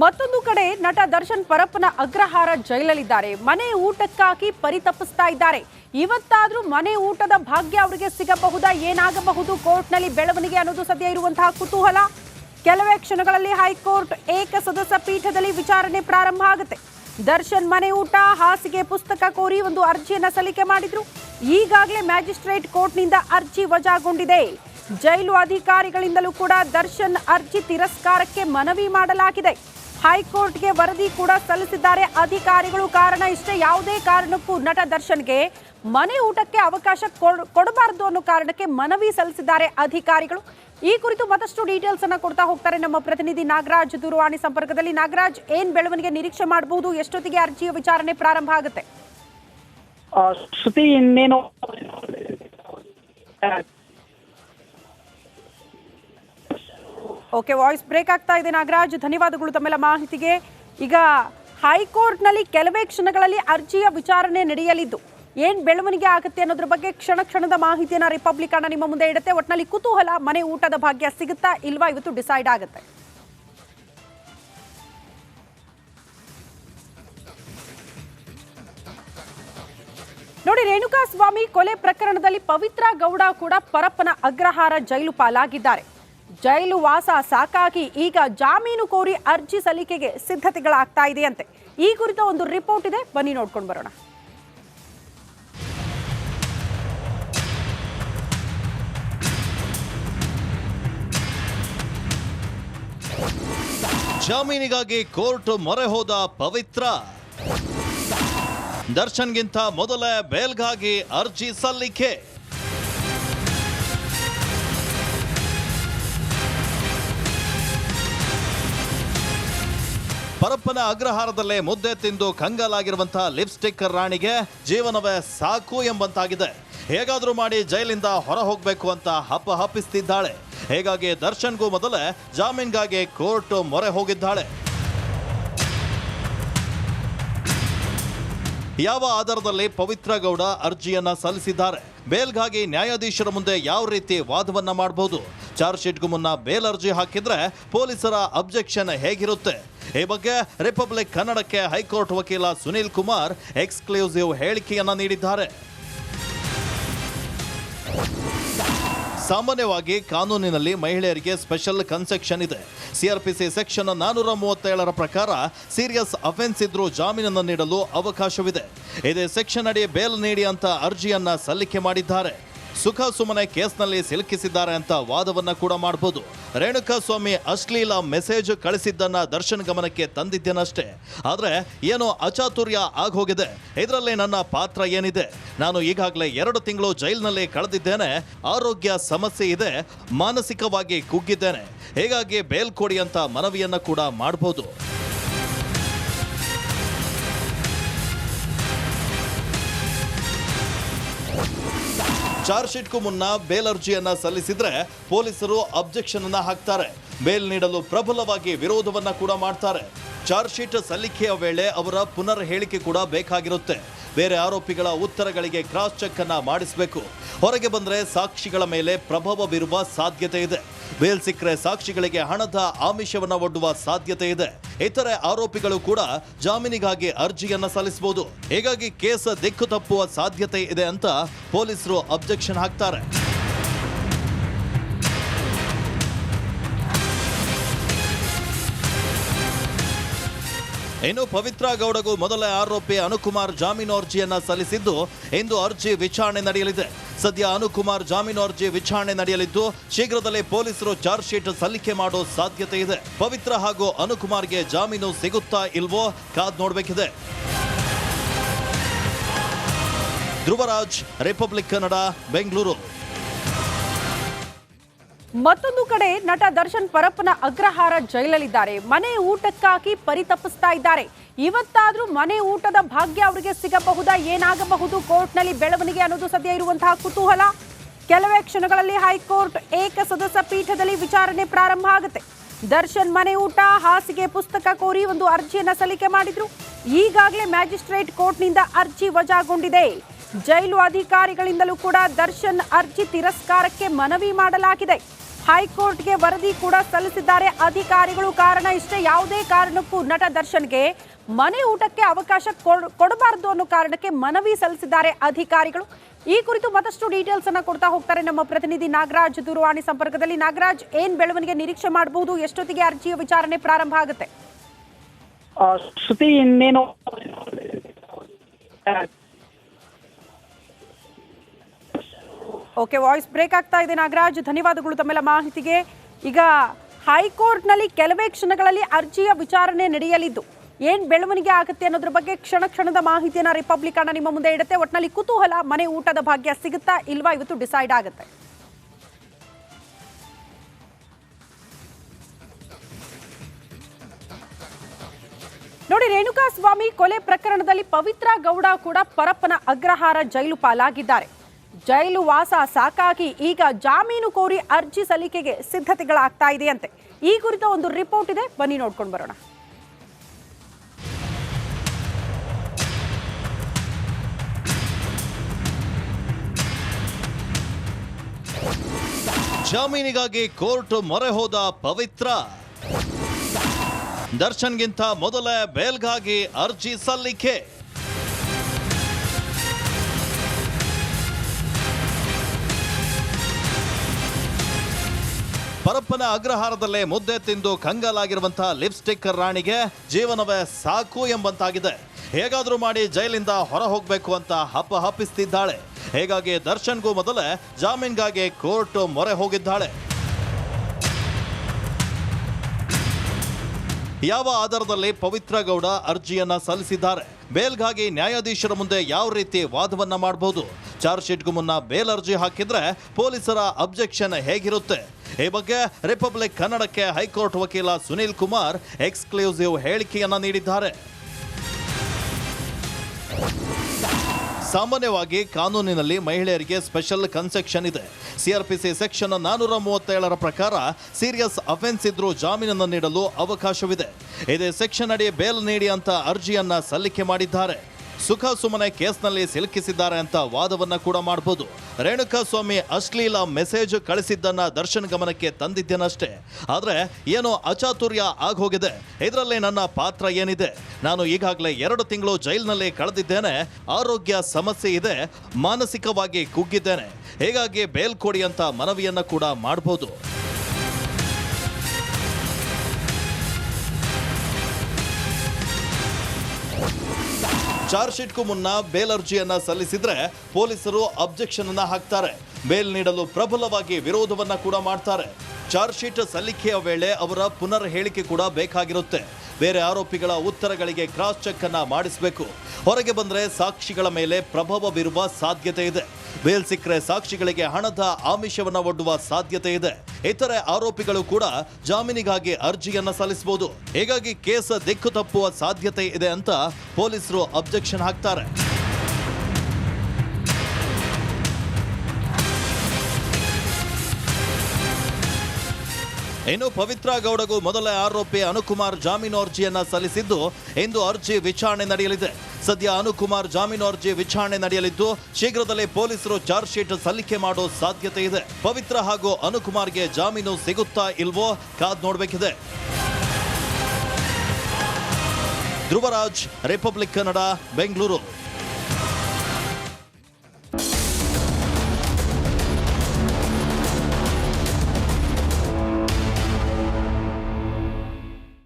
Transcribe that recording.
ಮತ್ತೊಂದು ಕಡೆ ನಟ ದರ್ಶನ್ ಪರಪ್ಪನ ಅಗ್ರಹಾರ ಜೈಲಲ್ಲಿದ್ದಾರೆ. ಮನೆ ಊಟಕ್ಕಾಗಿ ಪರಿತಪಿಸ್ತಾ ಇದ್ದಾರೆ. ಇವತ್ತಾದ್ರೂ ಮನೆ ಊಟದ ಭಾಗ್ಯ ಅವರಿಗೆ ಸಿಗಬಹುದಾ? ಏನಾಗಬಹುದು? ಕೋರ್ಟ್ನಲ್ಲಿ ಬೆಳವಣಿಗೆ ಅನ್ನೋದು ಸದ್ಯ ಇರುವಂತಹ ಕುತೂಹಲ. ಕೆಲವೇ ಕ್ಷಣಗಳಲ್ಲಿ ಹೈಕೋರ್ಟ್ ಏಕ ಸದಸ್ಯ ಪೀಠದಲ್ಲಿ ವಿಚಾರಣೆ ಪ್ರಾರಂಭ ಆಗುತ್ತೆ. ದರ್ಶನ್ ಮನೆ ಊಟ, ಹಾಸಿಗೆ ಪುಸ್ತಕ ಕೋರಿ ಒಂದು ಅರ್ಜಿಯನ್ನ ಸಲ್ಲಿಕೆ ಮಾಡಿದ್ರು. ಈಗಾಗಲೇ ಮ್ಯಾಜಿಸ್ಟ್ರೇಟ್ ಕೋರ್ಟ್ನಿಂದ ಅರ್ಜಿ ವಜಾಗೊಂಡಿದೆ. ಜೈಲು ಅಧಿಕಾರಿಗಳಿಂದಲೂ ಕೂಡ ದರ್ಶನ್ ಅರ್ಜಿ ತಿರಸ್ಕಾರಕ್ಕೆ ಮನವಿ ಮಾಡಲಾಗಿದೆ. ಹೈಕೋರ್ಟ್ಗೆ ವರದಿ ಕೂಡ ಸಲ್ಲಿಸಿದ್ದಾರೆ. ಅಧಿಕಾರಿಗಳು ಕಾರಣ ಇಷ್ಟೇ. ಯಾವುದೇ ಕಾರಣಕ್ಕೂ ನಟ ದರ್ಶನ್ಗೆ ಮನೆ ಊಟಕ್ಕೆ ಅವಕಾಶ ಕೊಡ್- ಕೊಡಬಾರದು ಅನ್ನೋ ಕಾರಣಕ್ಕೆ ಮನವಿ ಸಲ್ಲಿಸಿದ್ದಾರೆ ಅಧಿಕಾರಿಗಳು. ಈ ಕುರಿತು ಮತ್ತಷ್ಟು ಡೀಟೇಲ್ಸ್ ಅನ್ನ ಕೊಡ್ತಾ ಹೋಗ್ತಾರೆ ನಮ್ಮ ಪ್ರತಿನಿಧಿ ನಾಗರಾಜ್ ದೂರವಾಣಿ ಸಂಪರ್ಕದಲ್ಲಿ. ನಾಗರಾಜ್, ಏನ್ ಬೆಳವಣಿಗೆ ನಿರೀಕ್ಷೆ ಮಾಡಬಹುದು ಎಷ್ಟೊತ್ತಿಗೆ ಅರ್ಜಿಯ ವಿಚಾರಣೆ ಪ್ರಾರಂಭ ಆಗುತ್ತೆ? ಓಕೆ ವಾಯ್ಸ್ ಬ್ರೇಕ್ ಆಗ್ತಾ ಇದೆ. ನಾಗರಾಜ್, ಧನ್ಯವಾದಗಳು ತಮ್ಮೆಲ್ಲ ಮಾಹಿತಿಗೆ. ಈಗ ಹೈಕೋರ್ಟ್ನಲ್ಲಿ ಕೆಲವೇ ಕ್ಷಣಗಳಲ್ಲಿ ಅರ್ಜಿಯ ವಿಚಾರಣೆ ನಡೆಯಲಿದ್ದು, ಏನ್ ಬೆಳವಣಿಗೆ ಆಗುತ್ತೆ ಅನ್ನೋದ್ರ ಬಗ್ಗೆ ಕ್ಷಣ ಕ್ಷಣದ ಮಾಹಿತಿಯನ್ನ ರಿಪಬ್ಲಿಕ್ ಅನ್ನ ನಿಮ್ಮ ಮುಂದೆ ಇಡುತ್ತೆ. ಒಟ್ನಲ್ಲಿ ಕುತೂಹಲ, ಮನೆ ಊಟದ ಭಾಗ್ಯ ಸಿಗುತ್ತಾ ಇಲ್ವಾ ಇವತ್ತು ಡಿಸೈಡ್ ಆಗುತ್ತೆ. ನೋಡಿ, ರೇಣುಕಾ ಸ್ವಾಮಿ ಕೊಲೆ ಪ್ರಕರಣದಲ್ಲಿ ಪವಿತ್ರ ಗೌಡ ಕೂಡ ಪರಪ್ಪನ ಅಗ್ರಹಾರ ಜೈಲು ಪಾಲಾಗಿದ್ದಾರೆ. ಜೈಲು ವಾಸ ಸಾಕಾಗಿ ಈಗ ಜಾಮೀನು ಕೋರಿ ಅರ್ಜಿ ಸಲ್ಲಿಕೆಗೆ ಸಿದ್ಧತೆಗಳಾಗ್ತಾ ಇದೆಯಂತೆ. ಈ ಕುರಿತ ಒಂದು ರಿಪೋರ್ಟ್ ಇದೆ. ಬನ್ನಿ ನೋಡ್ಕೊಂಡು ಬರೋಣ. ಜಾಮೀನಿಗಾಗಿ ಕೋರ್ಟ್ ಮೊರೆ ಹೋದ ಪವಿತ್ರ. ದರ್ಶನ್ಗಿಂತ ಮೊದಲೇ ಬೇಲ್ಗಾಗಿ ಅರ್ಜಿ ಸಲ್ಲಿಕೆ. ಪರಪ್ಪನ ಅಗ್ರಹಾರದಲ್ಲೇ ಮುದ್ದೆ ತಿಂದು ಕಂಗಾಲಾಗಿರುವಂತಹ ಲಿಪ್ಸ್ಟಿಕ್ ರಾಣಿಗೆ ಜೀವನವೇ ಸಾಕು ಎಂಬಂತಾಗಿದೆ. ಹೇಗಾದ್ರೂ ಮಾಡಿ ಜೈಲಿಂದ ಹೊರ ಹೋಗ್ಬೇಕು ಅಂತ ಹಪ್ಪ ಹಪ್ಪಿಸ್ತಿದ್ದಾಳೆ. ಹೇಗಾಗಿ ದರ್ಶನ್ಗೂ ಮೊದಲೇ ಜಾಮೀನ್ಗಾಗಿ ಕೋರ್ಟ್ ಮೊರೆ ಹೋಗಿದ್ದಾಳೆ. ಯಾವ ಆಧಾರದಲ್ಲಿ ಪವಿತ್ರ ಗೌಡ ಅರ್ಜಿಯನ್ನ ಸಲ್ಲಿಸಿದ್ದಾರೆ? ಬೇಲ್ಗಾಗಿ ನ್ಯಾಯಾಧೀಶರ ಮುಂದೆ ಯಾವ ರೀತಿ ವಾದವನ್ನ ಮಾಡಬಹುದು ಚಾರ್ಜ್ ಶೀಟ್ಗೂ ಮುನ್ನ ಬೇಲ್ ಅರ್ಜಿ ಹಾಕಿದ್ರೆ ಪೊಲೀಸರ ಅಬ್ಜೆಕ್ಷನ್ ಹೇಗಿರುತ್ತೆ? ಈ ಬಗ್ಗೆ ರಿಪಬ್ಲಿಕ್ ಕನ್ನಡಕ್ಕೆ ಹೈಕೋರ್ಟ್ ವಕೀಲ ಸುನೀಲ್ ಕುಮಾರ್ ಎಕ್ಸ್ಕ್ಲೂಸಿವ್ ಹೇಳಿಕೆಯನ್ನ ನೀಡಿದ್ದಾರೆ. ಸಾಮಾನ್ಯವಾಗಿ ಕಾನೂನಿನಲ್ಲಿ ಮಹಿಳೆಯರಿಗೆ ಸ್ಪೆಷಲ್ ಕನ್ಸೆಕ್ಷನ್ ಇದೆ. ಸಿಆರ್ಪಿಸಿ ಸೆಕ್ಷನ್ ನಾನೂರ ಮೂವತ್ತೇಳರ ಪ್ರಕಾರ ಸೀರಿಯಸ್ ಅಫೆನ್ಸ್ ಇದ್ರೂ ಜಾಮೀನನ್ನು ನೀಡಲು ಅವಕಾಶವಿದೆ. ಇದೇ ಸೆಕ್ಷನ್ ಅಡಿ ಬೇಲ್ ನೀಡಿ ಅಂತ ಅರ್ಜಿಯನ್ನ ಸಲ್ಲಿಕೆ ಮಾಡಿದ್ದಾರೆ. ಸುಖ ಸುಮ್ಮನೆ ಕೇಸ್ನಲ್ಲಿ ಸಿಲುಕಿಸಿದ್ದಾರೆ ಅಂತ ವಾದವನ್ನ ಕೂಡ ಮಾಡಬಹುದು ರೇಣುಕಾ ಸ್ವಾಮಿ ಅಶ್ಲೀಲ ಮೆಸೇಜ್ ಕಳಿಸಿದ್ದನ್ನ ದರ್ಶನ್ ಗಮನಕ್ಕೆ ತಂದಿದ್ದೇನಷ್ಟೇ. ಆದ್ರೆ ಏನೋ ಅಚಾತುರ್ಯ ಆಗೋಗಿದೆ ಇದರಲ್ಲಿ ನನ್ನ ಪಾತ್ರ ಏನಿದೆ? ನಾನು ಈಗಾಗಲೇ ಎರಡು ತಿಂಗಳು ಜೈಲಿನಲ್ಲಿ ಕಳೆದಿದ್ದೇನೆ. ಆರೋಗ್ಯ ಸಮಸ್ಯೆ ಇದೆ. ಮಾನಸಿಕವಾಗಿ ಕುಗ್ಗಿದ್ದೇನೆ. ಹೀಗಾಗಿ ಬೇಲ್ ಕೊಡಿ ಅಂತ ಮನವಿಯನ್ನ ಕೂಡ ಮಾಡಬಹುದು ಚಾರ್ಜ್ ಶೀಟ್ಗೂ ಮುನ್ನ ಬೇಲ್ ಅರ್ಜಿಯನ್ನ ಸಲ್ಲಿಸಿದ್ರೆ ಪೊಲೀಸರು ಅಬ್ಜೆಕ್ಷನ್ ಅನ್ನ ಹಾಕ್ತಾರೆ. ಬೇಲ್ ನೀಡಲು ಪ್ರಬಲವಾಗಿ ವಿರೋಧವನ್ನ ಕೂಡ ಮಾಡ್ತಾರೆ. ಚಾರ್ಜ್ ಶೀಟ್ ಸಲ್ಲಿಕೆಯ ವೇಳೆ ಅವರ ಪುನರ್ ಹೇಳಿಕೆ ಕೂಡ ಬೇಕಾಗಿರುತ್ತೆ. ಬೇರೆ ಆರೋಪಿಗಳ ಉತ್ತರಗಳಿಗೆ ಕ್ರಾಸ್ ಚೆಕ್ ಅನ್ನ ಮಾಡಿಸಬೇಕು. ಹೊರಗೆ ಬಂದ್ರೆ ಸಾಕ್ಷಿಗಳ ಮೇಲೆ ಪ್ರಭಾವ ಬೀರುವ ಸಾಧ್ಯತೆ ಇದೆ. ಬೇಲ್ ಸಿಕ್ಕರೆ ಸಾಕ್ಷಿಗಳಿಗೆ ಹಣದ ಆಮಿಷವನ್ನು ಒಡ್ಡುವ ಸಾಧ್ಯತೆ ಇದೆ. ಇತರೆ ಆರೋಪಿಗಳು ಕೂಡ ಜಾಮೀನಿಗಾಗಿ ಅರ್ಜಿಯನ್ನ ಸಲ್ಲಿಸಬಹುದು ಹೀಗಾಗಿ ಕೇಸ್ ದಿಕ್ಕು ತಪ್ಪುವ ಸಾಧ್ಯತೆ ಇದೆ ಅಂತ ಪೊಲೀಸರು ಅಬ್ಜೆಕ್ಷನ್ ಹಾಕ್ತಾರೆ. ಇನ್ನು ಪವಿತ್ರ ಗೌಡಗೂ ಮೊದಲ ಆರೋಪಿ ಅನುಕುಮಾರ್ ಜಾಮೀನು ಅರ್ಜಿಯನ್ನು ಸಲ್ಲಿಸಿದ್ದು ಇಂದು ಅರ್ಜಿ ವಿಚಾರಣೆ ನಡೆಯಲಿದೆ. ಸದ್ಯ ಅನುಕುಮಾರ್ ಜಾಮೀನು ಅರ್ಜಿ ವಿಚಾರಣೆ ನಡೆಯಲಿದ್ದು, ಶೀಘ್ರದಲ್ಲೇ ಪೊಲೀಸರು ಚಾರ್ಜ್ ಶೀಟ್ ಸಲ್ಲಿಕೆ ಮಾಡೋ ಸಾಧ್ಯತೆ ಇದೆ. ಪವಿತ್ರ ಹಾಗೂ ಅನುಕುಮಾರ್ಗೆ ಜಾಮೀನು ಸಿಗುತ್ತಾ ಇಲ್ವೋ ಕಾದ್ ನೋಡಬೇಕಿದೆ. ಧ್ರುವರಾಜ್, ರಿಪಬ್ಲಿಕ್ ಕನ್ನಡ, ಬೆಂಗಳೂರು. ಮತ್ತೊಂದು ಕಡೆ ನಟ ದರ್ಶನ್ ಪರಪ್ಪನ ಅಗ್ರಹಾರ ಜೈಲಲ್ಲಿದ್ದಾರೆ. ಮನೆ ಊಟಕ್ಕಾಗಿ ಪರಿತಪಿಸ್ತಾ ಇದ್ದಾರೆ. ಇವತ್ತಾದ್ರೂ ಮನೆ ಊಟದ ಭಾಗ್ಯ ಅವರಿಗೆ ಸಿಗಬಹುದಾ? ಏನಾಗಬಹುದು? ಕೋರ್ಟ್ನಲ್ಲಿ ಬೆಳವಣಿಗೆ ಅನ್ನೋದು ಸದ್ಯ ಇರುವಂತಹ ಕುತೂಹಲ. ಕೆಲವೇ ಕ್ಷಣಗಳಲ್ಲಿ ಹೈಕೋರ್ಟ್ ಏಕ ಸದಸ್ಯ ಪೀಠದಲ್ಲಿ ವಿಚಾರಣೆ ಪ್ರಾರಂಭ ಆಗುತ್ತೆ. ದರ್ಶನ್ ಮನೆ ಊಟ, ಹಾಸಿಗೆ ಪುಸ್ತಕ ಕೋರಿ ಒಂದು ಅರ್ಜಿಯನ್ನು ಸಲ್ಲಿಕೆ ಮಾಡಿದ್ರು. ಈಗಾಗಲೇ ಮ್ಯಾಜಿಸ್ಟ್ರೇಟ್ ಕೋರ್ಟ್ನಿಂದ ಅರ್ಜಿ ವಜಾಗೊಂಡಿದೆ. ಜೈಲು ಅಧಿಕಾರಿಗಳಿಂದಲೂ ಕೂಡ ದರ್ಶನ್ ಅರ್ಜಿ ತಿರಸ್ಕಾರಕ್ಕೆ ಮನವಿ ಮಾಡಲಾಗಿದೆ. ಹೈಕೋರ್ಟ್ಗೆ ವರದಿ ಕೂಡ ಸಲ್ಲಿಸಿದ್ದಾರೆ. ಅಧಿಕಾರಿಗಳು ಕಾರಣ ಇಷ್ಟೇ. ಯಾವುದೇ ಕಾರಣಕ್ಕೂ ನಟ ದರ್ಶನ್ಗೆ ಮನೆ ಊಟಕ್ಕೆ ಅವಕಾಶ ಕೊಡ್- ಕೊಡಬಾರದು ಅನ್ನೋ ಕಾರಣಕ್ಕೆ ಮನವಿ ಸಲ್ಲಿಸಿದ್ದಾರೆ ಅಧಿಕಾರಿಗಳು. ಈ ಕುರಿತು ಮತ್ತಷ್ಟು ಡೀಟೇಲ್ಸ್ ಅನ್ನ ಕೊಡ್ತಾ ಹೋಗ್ತಾರೆ ನಮ್ಮ ಪ್ರತಿನಿಧಿ ನಾಗರಾಜ್ ದೂರವಾಣಿ ಸಂಪರ್ಕದಲ್ಲಿ. ನಾಗರಾಜ್, ಏನ್ ಬೆಳವಣಿಗೆ ನಿರೀಕ್ಷೆ ಮಾಡಬಹುದು ಎಷ್ಟೊತ್ತಿಗೆ ಅರ್ಜಿಯ ವಿಚಾರಣೆ ಪ್ರಾರಂಭ ಆಗುತ್ತೆ? ಓಕೆ ವಾಯ್ಸ್ ಬ್ರೇಕ್ ಆಗ್ತಾ ಇದೆ. ನಾಗರಾಜ್, ಧನ್ಯವಾದಗಳು ತಮ್ಮೆಲ್ಲ ಮಾಹಿತಿಗೆ. ಈಗ ಹೈಕೋರ್ಟ್ನಲ್ಲಿ ಕೆಲವೇ ಕ್ಷಣಗಳಲ್ಲಿ ಅರ್ಜಿಯ ವಿಚಾರಣೆ ನಡೆಯಲಿದ್ದು, ಏನ್ ಬೆಳವಣಿಗೆ ಆಗುತ್ತೆ ಅನ್ನೋದ್ರ ಬಗ್ಗೆ ಕ್ಷಣ ಕ್ಷಣದ ಮಾಹಿತಿಯನ್ನ ರಿಪಬ್ಲಿಕ್ ಅಣ್ಣ ನಿಮ್ಮ ಮುಂದೆ ಇಡುತ್ತೆ. ಒಟ್ನಲ್ಲಿ ಕುತೂಹಲ, ಮನೆ ಊಟದ ಭಾಗ್ಯ ಸಿಗುತ್ತಾ ಇಲ್ವಾ ಇವತ್ತು ಡಿಸೈಡ್ ಆಗುತ್ತೆ. ನೋಡಿ, ರೇಣುಕಾ ಸ್ವಾಮಿ ಕೊಲೆ ಪ್ರಕರಣದಲ್ಲಿ ಪವಿತ್ರ ಗೌಡ ಕೂಡ ಪರಪ್ಪನ ಅಗ್ರಹಾರ ಜೈಲು ಪಾಲಾಗಿದ್ದಾರೆ. ಜೈಲು ವಾಸ ಸಾಕಾಗಿ ಈಗ ಜಾಮೀನು ಕೋರಿ ಅರ್ಜಿ ಸಲ್ಲಿಕೆಗೆ ಸಿದ್ಧತೆಗಳಾಗ್ತಾ ಇದೆಯಂತೆ. ಈ ಕುರಿತ ಒಂದು ರಿಪೋರ್ಟ್ ಇದೆ. ಬನ್ನಿ ನೋಡ್ಕೊಂಡು ಬರೋಣ. ಜಾಮೀನಿಗಾಗಿ ಕೋರ್ಟ್ ಮೊರೆ ಹೋದ ಪವಿತ್ರ. ದರ್ಶನ್ಗಿಂತ ಮೊದಲೇ ಬೇಲ್ಗಾಗಿ ಅರ್ಜಿ ಸಲ್ಲಿಕೆ. ಪರಪ್ಪನ ಅಗ್ರಹಾರದಲ್ಲೇ ಮುದ್ದೆ ತಿಂದು ಕಂಗಾಲಾಗಿರುವಂತಹ ಲಿಪ್ಸ್ಟಿಕ್ ರಾಣಿಗೆ ಜೀವನವೇ ಸಾಕು ಎಂಬಂತಾಗಿದೆ. ಹೇಗಾದ್ರೂ ಮಾಡಿ ಜೈಲಿಂದ ಹೊರ ಹೋಗ್ಬೇಕು ಅಂತ ಹಪ್ಪ ಹಪ್ಪಿಸ್ತಿದ್ದಾಳೆ. ಹೇಗಾಗಿ ದರ್ಶನ್ಗೂ ಮೊದಲೇ ಜಾಮೀನ್ಗಾಗಿ ಕೋರ್ಟ್ ಮೊರೆ ಹೋಗಿದ್ದಾಳೆ. ಯಾವ ಆಧಾರದಲ್ಲಿ ಪವಿತ್ರ ಗೌಡ ಅರ್ಜಿಯನ್ನ ಸಲ್ಲಿಸಿದ್ದಾರೆ? ಬೇಲ್ಗಾಗಿ ನ್ಯಾಯಾಧೀಶರ ಮುಂದೆ ಯಾವ ರೀತಿ ವಾದವನ್ನ ಮಾಡಬಹುದು ಚಾರ್ಜ್ ಶೀಟ್ಗೂ ಮುನ್ನ ಬೇಲ್ ಅರ್ಜಿ ಹಾಕಿದ್ರೆ ಪೊಲೀಸರ ಅಬ್ಜೆಕ್ಷನ್ ಹೇಗಿರುತ್ತೆ? ಈ ಬಗ್ಗೆ ರಿಪಬ್ಲಿಕ್ ಕನ್ನಡಕ್ಕೆ ಹೈಕೋರ್ಟ್ ವಕೀಲ ಸುನೀಲ್ ಕುಮಾರ್ ಎಕ್ಸ್ಕ್ಲೂಸಿವ್ ಹೇಳಿಕೆಯನ್ನ ನೀಡಿದ್ದಾರೆ. ಸಾಮಾನ್ಯವಾಗಿ ಕಾನೂನಿನಲ್ಲಿ ಮಹಿಳೆಯರಿಗೆ ಸ್ಪೆಷಲ್ ಕನ್ಸೆಕ್ಷನ್ ಇದೆ. ಸಿಆರ್ಪಿಸಿ ಸೆಕ್ಷನ್ ನಾನೂರ ಮೂವತ್ತೇಳರ ಪ್ರಕಾರ ಸೀರಿಯಸ್ ಅಫೆನ್ಸ್ ಇದ್ರೂ ಜಾಮೀನನ್ನು ನೀಡಲು ಅವಕಾಶವಿದೆ. ಇದೇ ಸೆಕ್ಷನ್ ಅಡಿ ಬೇಲ್ ನೀಡಿ ಅಂತ ಅರ್ಜಿಯನ್ನ ಸಲ್ಲಿಕೆ ಮಾಡಿದ್ದಾರೆ. ಸುಖ ಸುಮ್ಮನೆ ಕೇಸ್ನಲ್ಲಿ ಸಿಲುಕಿಸಿದ್ದಾರೆ ಅಂತ ವಾದವನ್ನ ಕೂಡ ಮಾಡಬಹುದು ರೇಣುಕಾ ಸ್ವಾಮಿ ಅಶ್ಲೀಲ ಮೆಸೇಜ್ ಕಳಿಸಿದ್ದನ್ನ ದರ್ಶನ್ ಗಮನಕ್ಕೆ ತಂದಿದ್ದೇನಷ್ಟೇ. ಆದ್ರೆ ಏನೋ ಅಚಾತುರ್ಯ ಆಗೋಗಿದೆ. ಇದರಲ್ಲಿ ನನ್ನ ಪಾತ್ರ ಏನಿದೆ? ನಾನು ಈಗಾಗಲೇ ಎರಡು ತಿಂಗಳು ಜೈಲಿನಲ್ಲಿ ಕಳೆದಿದ್ದೇನೆ. ಆರೋಗ್ಯ ಸಮಸ್ಯೆ ಇದೆ. ಮಾನಸಿಕವಾಗಿ ಕುಗ್ಗಿದ್ದೇನೆ. ಹೀಗಾಗಿ ಬೇಲ್ ಕೊಡಿ ಅಂತ ಮನವಿಯನ್ನ ಕೂಡ ಮಾಡಬಹುದು ಚಾರ್ಜ್ ಶೀಟ್ಗೂ ಮುನ್ನ ಬೇಲ್ ಅರ್ಜಿಯನ್ನ ಸಲ್ಲಿಸಿದ್ರೆ ಪೊಲೀಸರು ಅಬ್ಜೆಕ್ಷನ್ ಅನ್ನ ಹಾಕ್ತಾರೆ. ಬೇಲ್ ನೀಡಲು ಪ್ರಬಲವಾಗಿ ವಿರೋಧವನ್ನ ಕೂಡ ಮಾಡ್ತಾರೆ. ಚಾರ್ಜ್ ಶೀಟ್ ಸಲ್ಲಿಕೆಯ ವೇಳೆ ಅವರ ಪುನರ್ ಹೇಳಿಕೆ ಕೂಡ ಬೇಕಾಗಿರುತ್ತೆ. ಬೇರೆ ಆರೋಪಿಗಳ ಉತ್ತರಗಳಿಗೆ ಕ್ರಾಸ್ ಚೆಕ್ ಅನ್ನ ಮಾಡಿಸಬೇಕು. ಹೊರಗೆ ಬಂದ್ರೆ ಸಾಕ್ಷಿಗಳ ಮೇಲೆ ಪ್ರಭಾವ ಬೀರುವ ಸಾಧ್ಯತೆ ಇದೆ. ಬೇಲ್ ಸಿಕ್ಕರೆ ಸಾಕ್ಷಿಗಳಿಗೆ ಹಣದ ಆಮಿಷವನ್ನು ಒಡ್ಡುವ ಸಾಧ್ಯತೆ ಇದೆ. ಇತರೆ ಆರೋಪಿಗಳು ಕೂಡ ಜಾಮೀನಿಗಾಗಿ ಅರ್ಜಿಯನ್ನ ಸಲ್ಲಿಸಬಹುದು ಹೀಗಾಗಿ ಕೇಸ ದಿಕ್ಕು ತಪ್ಪುವ ಸಾಧ್ಯತೆ ಇದೆ ಅಂತ ಪೊಲೀಸರು ಅಬ್ಜೆಕ್ಷನ್ ಹಾಕ್ತಾರೆ. ಇನ್ನು ಪವಿತ್ರ ಗೌಡಗೂ ಮೊದಲ ಆರೋಪಿ ಅನುಕುಮಾರ್ ಜಾಮೀನು ಅರ್ಜಿಯನ್ನ ಸಲ್ಲಿಸಿದ್ದು ಇಂದು ಅರ್ಜಿ ವಿಚಾರಣೆ ನಡೆಯಲಿದೆ. ಸದ್ಯ ಅನುಕುಮಾರ್ ಜಾಮೀನು ಅರ್ಜಿ ವಿಚಾರಣೆ ನಡೆಯಲಿದ್ದು, ಶೀಘ್ರದಲ್ಲೇ ಪೊಲೀಸರು ಚಾರ್ಜ್ ಶೀಟ್ ಸಲ್ಲಿಕೆ ಮಾಡೋ ಸಾಧ್ಯತೆ ಇದೆ. ಪವಿತ್ರ ಹಾಗೂ ಅನುಕುಮಾರ್ಗೆ ಜಾಮೀನು ಸಿಗುತ್ತಾ ಇಲ್ವೋ ಕಾದ್ ನೋಡಬೇಕಿದೆ. ಧ್ರುವರಾಜ್, ರಿಪಬ್ಲಿಕ್ ಕನ್ನಡ, ಬೆಂಗಳೂರು.